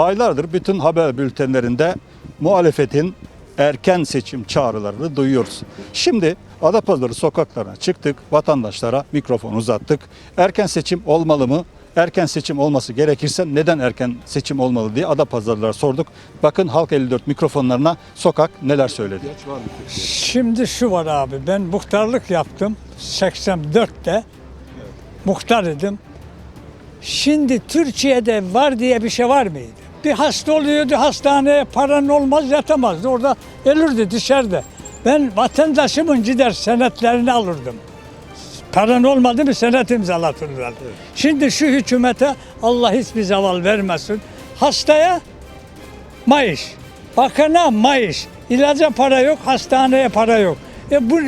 Aylardır bütün haber bültenlerinde muhalefetin erken seçim çağrılarını duyuyoruz. Şimdi Adapazarı sokaklarına çıktık, vatandaşlara mikrofon uzattık. Erken seçim olmalı mı? Erken seçim olması gerekirse neden erken seçim olmalı diye Adapazarlılara sorduk. Bakın Halk 54 mikrofonlarına sokak neler söyledi. Şimdi şu var abi ben muhtarlık yaptım 84'te muhtar idim. Şimdi Türkiye'de var diye bir şey var mıydı? Bir hasta oluyordu hastaneye paran olmaz yatamazdı orada ölürdü dışarıda. Ben vatandaşımın gider senetlerini alırdım. Paran olmadı mı senet imzalatırlar. Şimdi şu hükümete Allah hiçbir zaval vermesin. Hastaya Mayış. Bakana Mayış. İlaca para yok, hastaneye para yok. E bu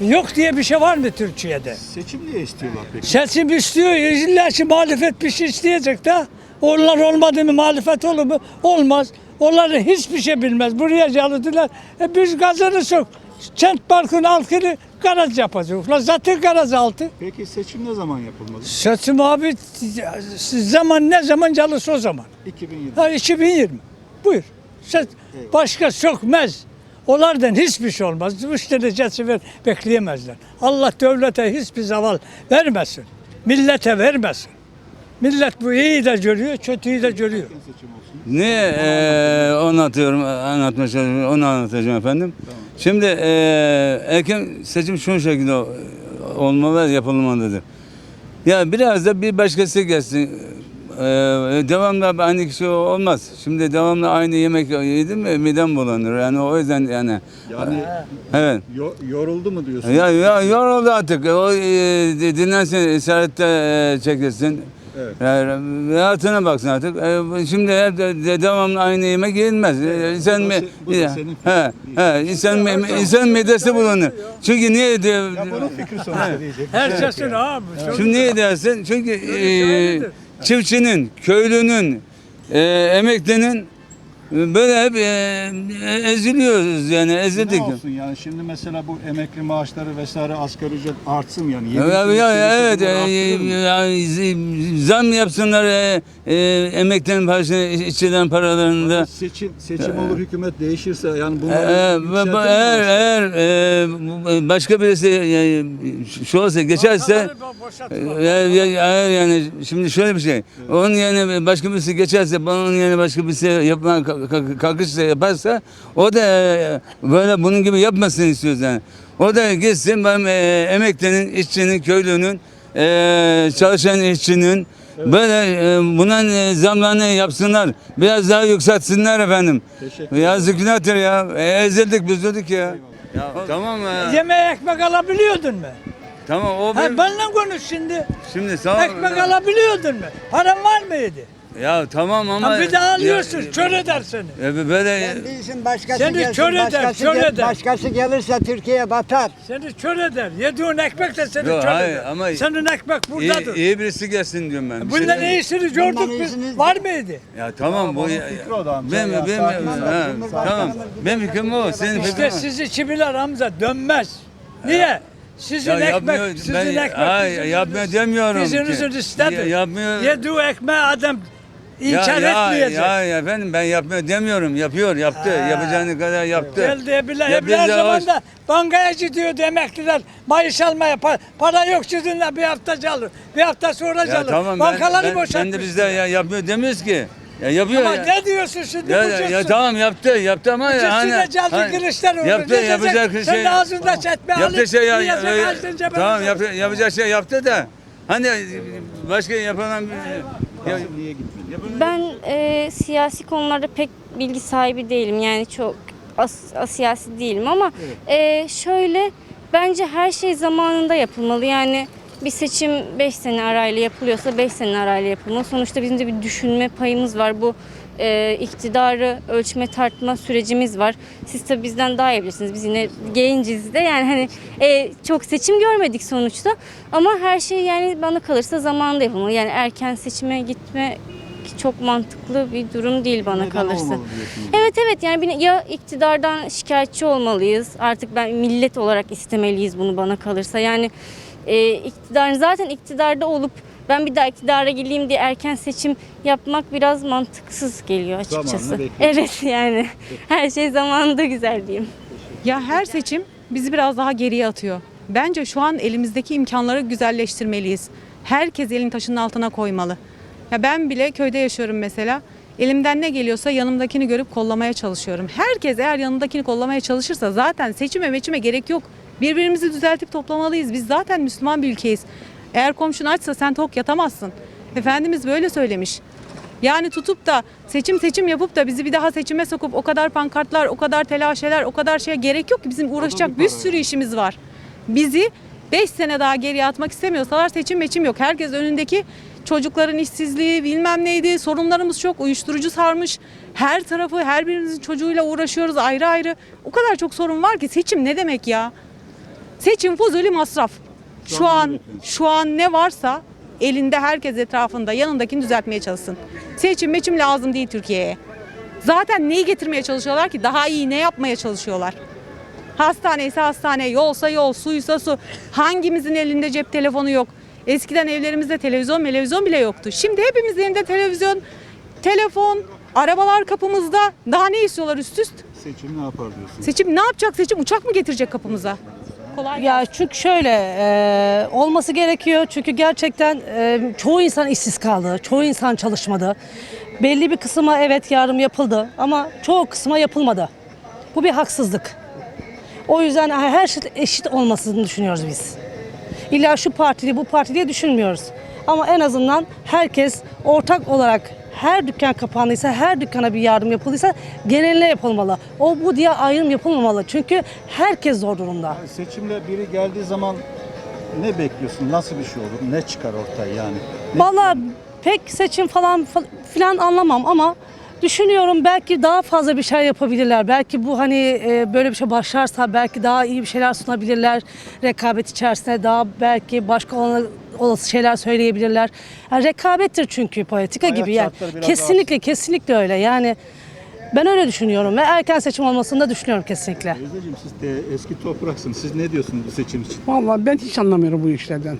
yok diye bir şey var mı Türkiye'de? Seçim niye istiyorlar peki? Seçim istiyor, illa ki muhalefet bir şey isteyecek de. Onlar olmadı mı muhalefet olur mu? Olmaz. Onlar hiçbir şey bilmez. Buraya geldiler. E biz kazanırsak Kent Park'ın altını garaj yapacağız. Ulan Zaten garaj altı. Peki seçim ne zaman yapılmalı? Seçim abi zaman ne zaman gelirse o zaman. 2020. Ha 2020. Buyur. Sen başka sökmez. Onlardan hiçbir şey olmaz. Üç derecesi ver, bekleyemezler. Allah devlete hiçbir zaval vermesin. Millete vermesin. Millet bu iyi de görüyor, kötüyü de görüyor. Ne eee anlatıyorum, anlatmaya çalışıyorum, onu anlatacağım efendim. Şimdi eee erken seçim şu şekilde olmalı, yapılmalıdır. Ya biraz da bir başkası gelsin. Eee devamlı aynı kişi olmaz. Şimdi devamlı aynı yemek yedim mi midem bulanır. Yani o yüzden yani. Yani Evet. yo- yoruldu mu diyorsun? Ya, ya yoruldu artık. O e, dinlensin, işarette e, çekilsin. Evet. Yani, rahatına baksın artık. E, şimdi hep de, de- devamlı aynı yemek yenilmez. E, İnsan, Bu da mi, bu da senin he, he, insan, mi- insan midesi bulanır. Çünkü niye de, Ya bunun fikri sonuçta diyecek. bir şey yani. abi. şimdi niye dersin? Çünkü e, söyledir. çiftçinin, köylünün, e, emeklinin e, böyle hep e, eziliyoruz yani ezildik. Ne olsun yani şimdi mesela bu emekli maaşları vesaire asgari ücret artsın yani. Ya, Yedi ya, ya, evet e, arttırır mı? ya, z- zam yapsınlar e, e, emeklerin parasını, işçilerin paralarını da. Seçim, seçim olur hükümet değişirse yani E, bunları e, eğer eğer e, başka birisi e, şu olsa geçerse e, eğer yani şimdi şöyle bir şey onun yerine başka birisi geçerse onun yerine başka birisi yapma kalkışsa yaparsa o da e, böyle bunun gibi yapmasını istiyoruz yani. O da gitsin ben e, emeklinin, işçinin, köylünün, e, çalışan işçinin böyle e, buna e, zamlarını yapsınlar. Biraz daha yükseltsinler efendim. Teşekkür Yazık günahtır ya. E, ezildik, büzüldük ya. Ya tamam ya. Yemeğe ekmek alabiliyordun mu? Tamam o Ha, benim- benimle konuş şimdi. Şimdi sağ Ekmek alabiliyordun mu? Paran var mıydı? Ya tamam ama Ha, bir de alıyorsun, Ya- kör eder seni. Ya, böyle Sen değilsin başkası Seni gelsin. kör eder, başkası, kör gel- eder. başkası gelirse Türkiye batar. Seni kör eder. Yediğin ekmek de seni Yok, kör hayır, eder. ama- Senin ekmek iyi, buradadır. iyi birisi gelsin diyorum ben. Şey Bundan demiyorum. iyisini gördük biz. Var mıydı? Ya tamam bu ya, fikri o da amca benim, ya, ol. ha, tamam. Benim fikrim o. Senin fikrin İşte sizi çiviler Hamza dönmez. Niye? Sizin Ya ekmek, yapmıyor, sizin ben- ekmek. Hayır, dizinizin- yapmıyor demiyorum ki. Dizinizin istedi. Ya- yapmıyor. Yediği ekmeği adam inkar ya, etmeyecek. Ya, ya efendim ben yapmıyor demiyorum. Yapıyor, yaptı. Ha. Yapacağını kadar yaptı. Geldi bile Ya her zaman da bankaya gidiyordu emekliler. Maaş almaya para, para yok sizinle bir hafta çalır. Bir hafta sonra Ya çalır. tamam ben, Bankaları ben, ben boşaltmış. de bizde ya yapmıyor demiyoruz ki. Ya yapıyor Ama ya. ne diyorsun şimdi Ya, ya, ya tamam yaptı, yaptı ama ya hani, Cüssüne geldi hani- Kılıçdaroğlu. yaptı, Ne yapacak şey. Senin ağzında çetme Yaptı alıp şey ya, ya- cebine tamam yaptı, yapacak şey yaptı da hani başka yapılan bir ya? Ben e, siyasi konularda pek bilgi sahibi değilim. Yani çok as, asiyasi değilim ama e, şöyle bence her şey zamanında yapılmalı. Yani bir seçim 5 sene arayla yapılıyorsa 5 sene arayla yapılmalı. Sonuçta bizim de bir düşünme payımız var. Bu e, iktidarı ölçme tartma sürecimiz var. Siz tabii bizden daha iyi bilirsiniz. Biz yine genciz de yani hani e, çok seçim görmedik sonuçta. Ama her şey yani bana kalırsa zamanında yapılmalı. Yani erken seçime gitme çok mantıklı bir durum değil bana Neden kalırsa. Evet evet yani ya iktidardan şikayetçi olmalıyız. Artık ben millet olarak istemeliyiz bunu bana kalırsa. Yani e, iktidar zaten iktidarda olup ben bir daha iktidara geleyim diye erken seçim yapmak biraz mantıksız geliyor açıkçası. Evet yani her şey zamanında güzel diyeyim. Ya her seçim bizi biraz daha geriye atıyor. Bence şu an elimizdeki imkanları güzelleştirmeliyiz. Herkes elin taşının altına koymalı. Ya ben bile köyde yaşıyorum mesela. Elimden ne geliyorsa yanımdakini görüp kollamaya çalışıyorum. Herkes eğer yanındakini kollamaya çalışırsa zaten seçime meçime gerek yok. Birbirimizi düzeltip toplamalıyız. Biz zaten Müslüman bir ülkeyiz. Eğer komşun açsa sen tok yatamazsın. Efendimiz böyle söylemiş. Yani tutup da seçim seçim yapıp da bizi bir daha seçime sokup o kadar pankartlar, o kadar telaşeler, o kadar şeye gerek yok ki bizim uğraşacak bir sürü işimiz var. Bizi 5 sene daha geriye atmak istemiyorsalar seçim meçim yok. Herkes önündeki çocukların işsizliği bilmem neydi sorunlarımız çok uyuşturucu sarmış. Her tarafı her birimizin çocuğuyla uğraşıyoruz ayrı ayrı. O kadar çok sorun var ki seçim ne demek ya? Seçim fuzuli masraf. Şu an şu an ne varsa elinde herkes etrafında yanındakini düzeltmeye çalışsın. Seçim meçim lazım değil Türkiye'ye. Zaten neyi getirmeye çalışıyorlar ki? Daha iyi ne yapmaya çalışıyorlar? Hastane ise hastane, yolsa yol, suysa su. Hangimizin elinde cep telefonu yok? Eskiden evlerimizde televizyon, televizyon bile yoktu. Şimdi hepimizin elinde televizyon, telefon, arabalar kapımızda. Daha ne istiyorlar üst üst? Seçim ne yapar diyorsun? Seçim ne yapacak seçim? Uçak mı getirecek kapımıza? Kolay Ya çünkü şöyle e, olması gerekiyor çünkü gerçekten e, çoğu insan işsiz kaldı, çoğu insan çalışmadı. Belli bir kısma evet yardım yapıldı ama çoğu kısma yapılmadı. Bu bir haksızlık. O yüzden her şey eşit olmasını düşünüyoruz biz. İlla şu partili bu parti diye düşünmüyoruz. Ama en azından herkes ortak olarak her dükkan kapandıysa, her dükkana bir yardım yapıldıysa geneline yapılmalı. O bu diye ayrım yapılmamalı. Çünkü herkes zor durumda. Seçimle biri geldiği zaman ne bekliyorsun? Nasıl bir şey olur? Ne çıkar ortaya yani? Ne- Vallahi pek seçim falan fa- filan anlamam ama düşünüyorum belki daha fazla bir şey yapabilirler. Belki bu hani e, böyle bir şey başlarsa belki daha iyi bir şeyler sunabilirler. Rekabet içerisinde daha belki başka olan- olası şeyler söyleyebilirler. Yani rekabettir çünkü politika Hayat gibi yani. Kesinlikle kesinlikle öyle. Yani ben öyle düşünüyorum ve erken seçim olmasını da düşünüyorum kesinlikle. Teyzeciğim siz de eski topraksınız. Siz ne diyorsunuz bu seçim için? Vallahi ben hiç anlamıyorum bu işlerden.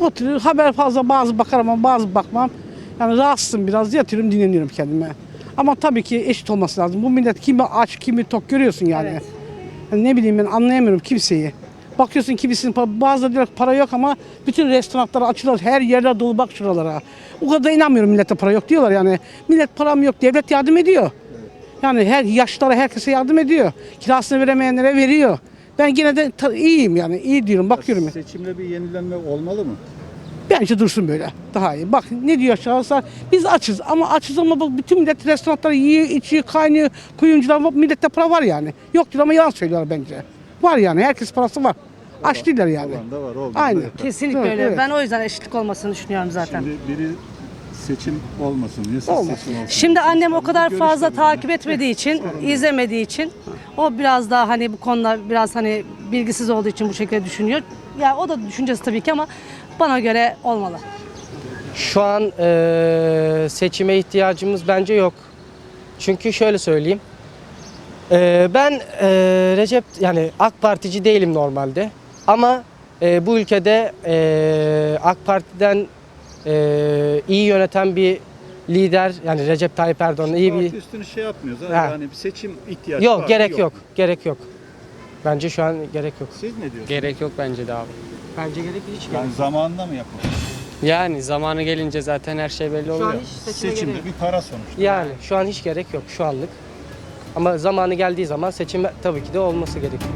Oturuyor haber fazla bazı bakarım ama bazı bakmam. Yani rahatsızım biraz yatıyorum dinleniyorum kendime. Ama tabii ki eşit olması lazım. Bu millet kimi aç kimi tok görüyorsun yani. Evet. Yani ne bileyim ben anlayamıyorum kimseyi. Bakıyorsun kimisinin bazıları diyor para yok ama bütün restoranlar açılıyor. Her yerde dolu bak şuralara. O kadar inanmıyorum millete para yok diyorlar yani. Millet param yok devlet yardım ediyor. Yani her yaşlara herkese yardım ediyor. Kirasını veremeyenlere veriyor. Ben yine de iyiyim yani iyi diyorum bakıyorum. Seçimle bir yenilenme olmalı mı? Bence dursun böyle daha iyi. Bak ne diyor şahıslar biz açız ama açız ama bak bütün millet restoranlar yiyor, içiyor, kaynıyor, kuyumcular var, millette para var yani. Yok diyor ama yalan söylüyorlar bence. Var yani herkes parası var. Aç değiller yani. Olan da var. da Aynen. Kesinlikle Evet, öyle. evet. Ben o yüzden eşitlik olmasını düşünüyorum zaten. Şimdi biri seçim olmasın diyor. Siz Olmasın. seçim olsun. Şimdi annem o kadar fazla takip etmediği için, izlemediği için o biraz daha hani bu konuda biraz hani bilgisiz olduğu için bu şekilde düşünüyor. Ya o da düşüncesi tabii ki ama bana göre olmalı. Şu an eee, seçime ihtiyacımız bence yok. Çünkü şöyle söyleyeyim. Eee, ben eee, Recep yani AK Partici değilim normalde. Ama eee, bu ülkede eee, AK Parti'den eee, iyi yöneten bir lider yani Recep Tayyip Erdoğan iyi Parti bir üstünü şey yapmıyoruz. ha. Ha. Yani bir seçim ihtiyacı var. yok mı? gerek yok. Gerek yok. Bence şu an gerek yok. Siz ne diyorsunuz? Gerek yok bence de abi. Bence gerek hiç Yani zamanında mı yapılır? Yani zamanı gelince zaten her şey belli Şu an oluyor. hiç seçime Seçimde gerek bir para sonuçta. Yani şu an hiç gerek yok şu anlık. Ama zamanı geldiği zaman seçim tabii ki de olması gerekiyor.